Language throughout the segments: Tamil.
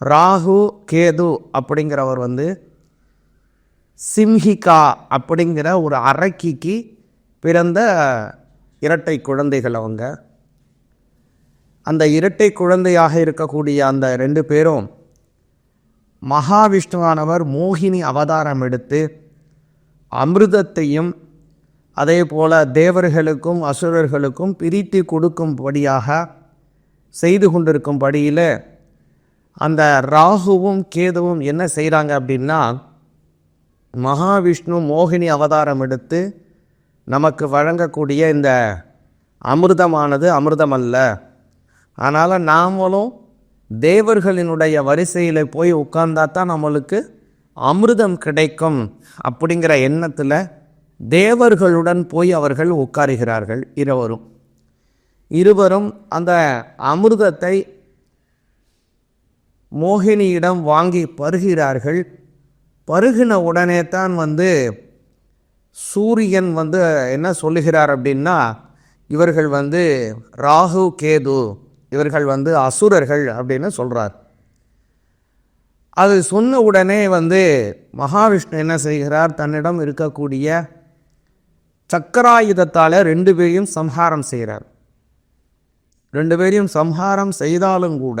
ராகு கேது அப்படிங்கிறவர் வந்து சிம்ஹிகா அப்படிங்கிற ஒரு அரக்கிக்கு பிறந்த இரட்டை குழந்தைகள் அவங்க. அந்த இரட்டை குழந்தையாக இருக்கக்கூடிய அந்த ரெண்டு பேரும் மகாவிஷ்ணுவானவர் மோகினி அவதாரம் எடுத்து அமிர்தத்தையும் அதே போல் தேவர்களுக்கும் அசுரர்களுக்கும் பிரித்து கொடுக்கும்படியாக செய்து கொண்டிருக்கும்படியில் அந்த ராகுவும் கேதுவும் என்ன செய்கிறாங்க அப்படின்னா மகாவிஷ்ணு மோகினி அவதாரம் எடுத்து நமக்கு வழங்கக்கூடிய இந்த அமிர்தமானது அமிர்தம் அல்ல அதனால் நாமளும் தேவர்களினுடைய வரிசையில் போய் உட்கார்ந்தா தான் நம்மளுக்கு அமிர்தம் கிடைக்கும் அப்படிங்கிற எண்ணத்தில் தேவர்களுடன் போய் அவர்கள் உட்காருகிறார்கள் இருவரும். இருவரும் அந்த அமிர்தத்தை மோகினியிடம் வாங்கி பருகிறார்கள். பருகின உடனே தான் வந்து சூரியன் வந்து என்ன சொல்லுகிறார் அப்படின்னா இவர்கள் வந்து ராகு கேது இவர்கள் வந்து அசுரர்கள் அப்படின்னு சொல்கிறார் அது சொன்ன உடனே வந்து மகாவிஷ்ணு என்ன செய்கிறார்? தன்னிடம் இருக்கக்கூடிய சக்கராயுதத்தால் ரெண்டு பேரையும் சம்ஹாரம் செய்கிறார். ரெண்டு பேரையும் சம்ஹாரம் செய்தாலும் கூட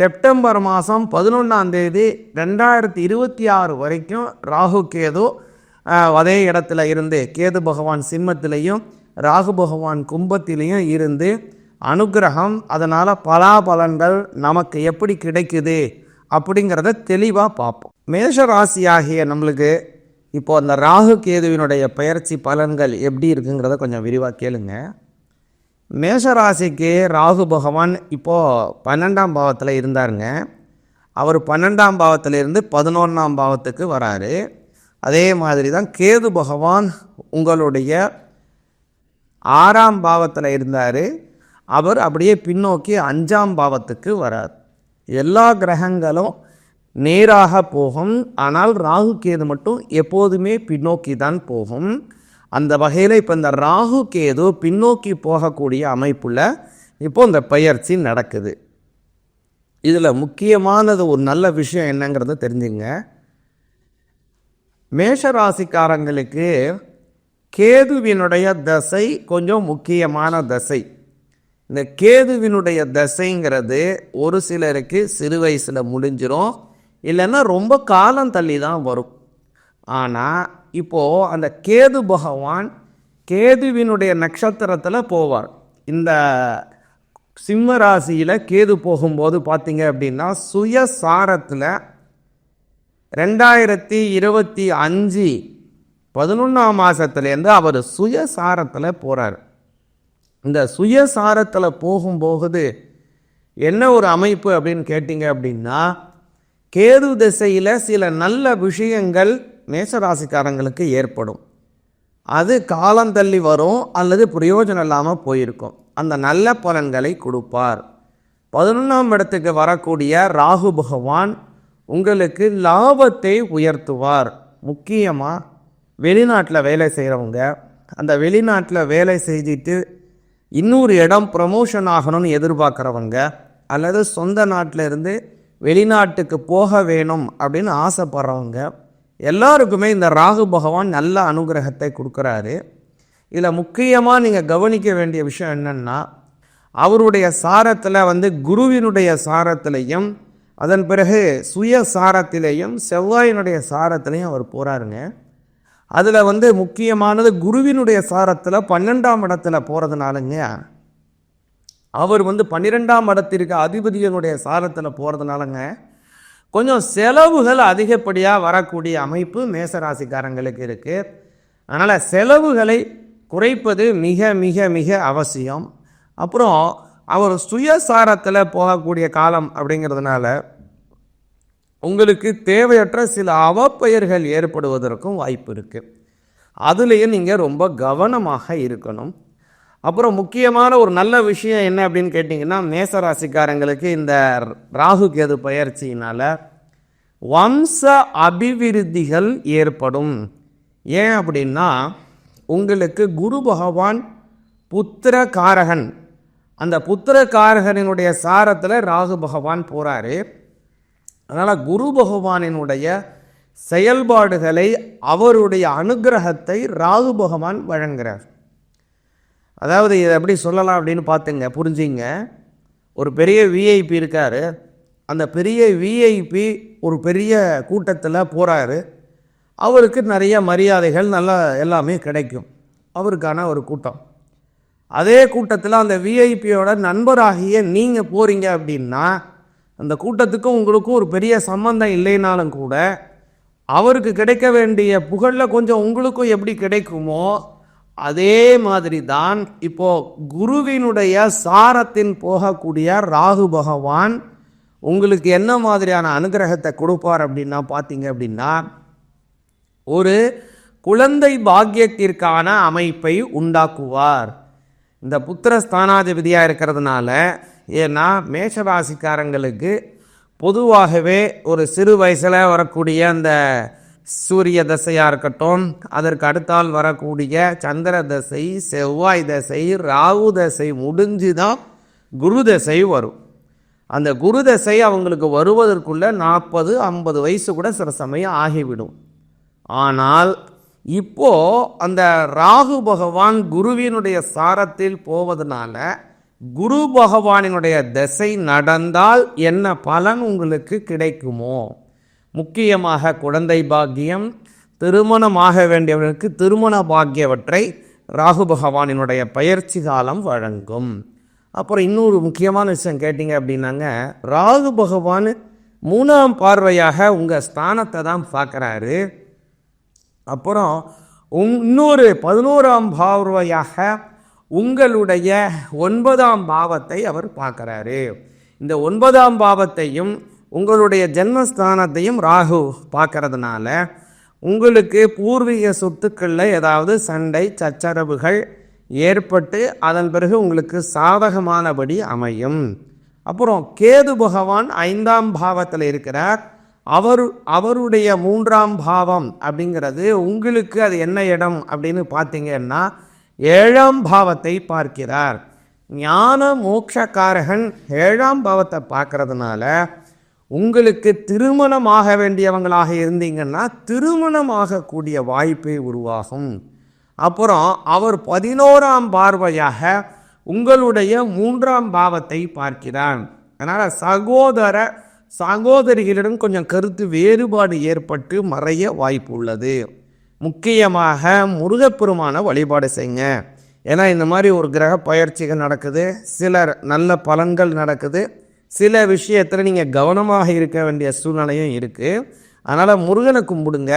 செப்டம்பர் மாதம் பதினொன்றாம் தேதி ரெண்டாயிரத்தி இருபத்தி ஆறு வரைக்கும் ராகு கேது அதே இடத்துல இருந்து கேது பகவான் சிம்மத்திலையும் ராகு பகவான் கும்பத்திலையும் இருந்து அனுகிரகம் அதனால் பலாபலன்கள் நமக்கு எப்படி கிடைக்குது அப்படிங்கிறத தெளிவாக பார்ப்போம். மேஷ ராசியாகிய நம்மளுக்கு இப்போது அந்த ராகு கேதுவினுடைய பயிற்சி பலன்கள் எப்படி இருக்குங்கிறத கொஞ்சம் விரிவாக கேளுங்கள் மேஷராசிக்கு ராகு பகவான் இப்போது பன்னெண்டாம் பாவத்தில் இருந்தாருங்க. அவர் பன்னெண்டாம் பாவத்திலிருந்து பதினொன்றாம் பாவத்துக்கு வராரு. அதே மாதிரி தான் கேது பகவான் உங்களுடைய ஆறாம் பாவத்தில் இருந்தார். அவர் அப்படியே பின்னோக்கி அஞ்சாம் பாவத்துக்கு வரார். எல்லா கிரகங்களும் நேராக போகும். ஆனால் ராகு கேது மட்டும் எப்போதுமே பின்னோக்கி தான் போகும். அந்த வகையில் இப்போ இந்த ராகு கேது பின்னோக்கி போகக்கூடிய அமைப்பில் இப்போ இந்த பயிற்சி நடக்குது. இதில் முக்கியமானது ஒரு நல்ல விஷயம் என்னங்கிறத தெரிஞ்சுங்க. மேஷராசிக்காரங்களுக்கு கேதுவினுடைய தசை கொஞ்சம் முக்கியமான தசை. இந்த கேதுவினுடைய தசைங்கிறது ஒரு சிலருக்கு சிறு வயசில் முடிஞ்சிடும் இல்லைன்னா ரொம்ப காலம் தள்ளி தான் வரும். ஆனால் இப்போது அந்த கேது பகவான் கேதுவினுடைய நட்சத்திரத்தில் போவார். இந்த சிம்ம ராசியில் கேது போகும்போது பார்த்தீங்க அப்படின்னா சுயசாரத்தில் ரெண்டாயிரத்தி இருபத்தி அஞ்சு பதினொன்றாம் மாதத்துலேருந்து அவர் சுயசாரத்தில் போகிறார் இந்த சுயசாரத்தில் போகும்போது என்ன ஒரு அமைப்பு அப்படின்னு கேட்டிங்க அப்படின்னா கேது திசையில் சில நல்ல விஷயங்கள் மேசராசிக்காரங்களுக்கு ஏற்படும். அது காலம் தள்ளி வரும் அல்லது பிரயோஜனம் இல்லாமல் போயிருக்கும். அந்த நல்ல பலன்களை கொடுப்பார். பதினொன்றாம் இடத்துக்கு வரக்கூடிய ராகு பகவான் உங்களுக்கு லாபத்தை உயர்த்துவார். முக்கியமாக வெளிநாட்டில் வேலை செய்கிறவங்க அந்த வெளிநாட்டில் வேலை செய்துட்டு இன்னொரு இடம் ப்ரமோஷன் ஆகணும்னு எதிர்பார்க்குறவங்க அல்லது சொந்த நாட்டில் இருந்து வெளிநாட்டுக்கு போக வேணும் அப்படின்னு ஆசைப்படுறவங்க எல்லாருக்குமே இந்த ராகு பகவான் நல்ல அனுகிரகத்தை கொடுக்குறாரு. இதில் முக்கியமாக நீங்கள் கவனிக்க வேண்டிய விஷயம் என்னென்னா அவருடைய சாரத்தில் வந்து குருவினுடைய சாரத்திலையும் அதன் பிறகு சுய சாரத்திலையும் செவ்வாயினுடைய சாரத்திலையும் அவர் போகிறாருங்க அதில் வந்து முக்கியமானது குருவினுடைய சாரத்தில் பன்னெண்டாம் இடத்துல போகிறதுனாலங்க அவர் வந்து பன்னிரெண்டாம் இடத்திற்கு அதிபதியினுடைய சாரத்தில் போகிறதுனாலங்க கொஞ்சம் செலவுகள் அதிகப்படியாக வரக்கூடிய அமைப்பு மேசராசிக்காரங்களுக்கு இருக்குது அதனால் செலவுகளை குறைப்பது மிக மிக மிக அவசியம். அப்புறம் அவர் சுயசாரத்தில் போகக்கூடிய காலம் அப்படிங்கிறதுனால உங்களுக்கு தேவையற்ற சில அவப்பெயர்கள் ஏற்படுவதற்கும் வாய்ப்பு இருக்குது அதுலேயும் நீங்கள் ரொம்ப கவனமாக இருக்கணும். அப்புறம் முக்கியமான ஒரு நல்ல விஷயம் என்ன அப்படின்னு கேட்டிங்கன்னா மேசராசிக்காரங்களுக்கு இந்த ராகு கேது பயிற்சியினால் வம்ச அபிவிருத்திகள் ஏற்படும். ஏன் அப்படின்னா உங்களுக்கு குரு பகவான் புத்திர காரகன் அந்த புத்திர காரகனினுடைய சாரத்தில் ராகு பகவான் போகிறாரு அதனால் குரு பகவானினுடைய செயல்பாடுகளை அவருடைய அனுகிரகத்தை ராகு பகவான் வழங்குகிறார் அதாவது இதை எப்படி சொல்லலாம் அப்படின்னு பார்த்துங்க புரிஞ்சிங்க. ஒரு பெரிய விஐபி இருக்கார். அந்த பெரிய விஐபி ஒரு பெரிய கூட்டத்தில் போகிறாரு அவருக்கு நிறைய மரியாதைகள் நல்லா எல்லாமே கிடைக்கும். அவருக்கான ஒரு கூட்டம். அதே கூட்டத்தில் அந்த விஐபியோட நண்பராகிய நீங்கள் போகிறீங்க அப்படின்னா அந்த கூட்டத்துக்கும் உங்களுக்கும் ஒரு பெரிய சம்பந்தம் இல்லைனாலும் கூட அவருக்கு கிடைக்க வேண்டிய புகழில் கொஞ்சம் உங்களுக்கும் எப்படி கிடைக்குமோ அதே மாதிரி தான் இப்போ குருவினுடைய சாரத்தின் போகக்கூடிய ராகு பகவான் உங்களுக்கு என்ன மாதிரியான அனுகிரகத்தை கொடுப்பார் அப்படின்னா பார்த்தீங்க அப்படின்னா ஒரு குழந்தை பாக்கியத்திற்கான அமைப்பை உண்டாக்குவார். இந்த புத்திர ஸ்தானாதிபதியாக இருக்கிறதுனால ஏன்னா மேஷராசிக்காரங்களுக்கு பொதுவாகவே ஒரு சிறு வயசில் வரக்கூடிய அந்த சூரிய தசையாக இருக்கட்டும் அதற்கு அடுத்தால் வரக்கூடிய சந்திர தசை செவ்வாய் தசை ராகு தசை முடிஞ்சு தான் குரு தசை வரும். அந்த குரு தசை அவங்களுக்கு வருவதற்குள்ள நாற்பது ஐம்பது வயசு கூட சில சமயம் ஆகிவிடும். ஆனால் இப்போது அந்த ராகு பகவான் குருவினுடைய சாரத்தில் போவதனால குரு பகவானினுடைய தசை நடந்தால் என்ன பலன் உங்களுக்கு கிடைக்குமோ? முக்கியமாக குழந்தை பாக்கியம் திருமணமாக வேண்டியவர்களுக்கு திருமண பாக்கியவற்றை ராகு பகவானினுடைய பயிற்சி காலம் வழங்கும். அப்புறம் இன்னொரு முக்கியமான விஷயம் கேட்டிங்க அப்படின்னாங்க ராகு பகவான் மூணாம் பார்வையாக உங்கள் ஸ்தானத்தை தான் பார்க்குறாரு. அப்புறம் உங்- இன்னொரு பதினோராம் பார்வையாக உங்களுடைய ஒன்பதாம் பாவத்தை அவர் பார்க்குறாரு. இந்த ஒன்பதாம் பாவத்தையும் உங்களுடைய ஜென்மஸ்தானத்தையும் ராகு பார்க்கறதுனால உங்களுக்கு பூர்வீக சொத்துக்களில் ஏதாவது சண்டை சச்சரவுகள் ஏற்பட்டு அதன் பிறகு உங்களுக்கு சாதகமானபடி அமையும். அப்புறம் கேது பகவான் ஐந்தாம் பாவத்தில் இருக்கிறார். அவர் அவருடைய மூன்றாம் பாவம் அப்படிங்கிறது உங்களுக்கு அது என்ன இடம் அப்படின்னு பார்த்தீங்கன்னா ஏழாம் பாவத்தை பார்க்கிறார். ஞான மோட்சக்காரகன் ஏழாம் பாவத்தை பார்க்கறதுனால உங்களுக்கு திருமணம் ஆக வேண்டியவங்களாக இருந்தீங்கன்னா திருமணமாகக்கூடிய வாய்ப்பே உருவாகும். அப்புறம் அவர் பதினோராம் பார்வையாக உங்களுடைய மூன்றாம் பாவத்தை பார்க்கிறார். அதனால் சகோதர சகோதரிகளிடம் கொஞ்சம் கருத்து வேறுபாடு ஏற்பட்டு மறைய வாய்ப்பு உள்ளது. முக்கியமாக முருகப்பெருமான வழிபாடு செய்யுங்க. ஏன்னா இந்த மாதிரி ஒரு கிரக பயிற்சிகள் நடக்குது. சிலர் நல்ல பலன்கள் நடக்குது. சில விஷயத்தில் நீங்கள் கவனமாக இருக்க வேண்டிய சூழ்நிலையும் இருக்குது அதனால் முருகனை கும்பிடுங்க.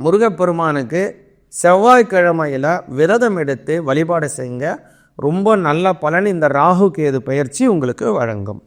முருகப்பெருமானுக்கு செவ்வாய்க்கிழமையில் விரதம் எடுத்து வழிபாடு செய்யுங்க. ரொம்ப நல்ல பலன் இந்த ராகு கேது பயிற்சி உங்களுக்கு வழங்கும்.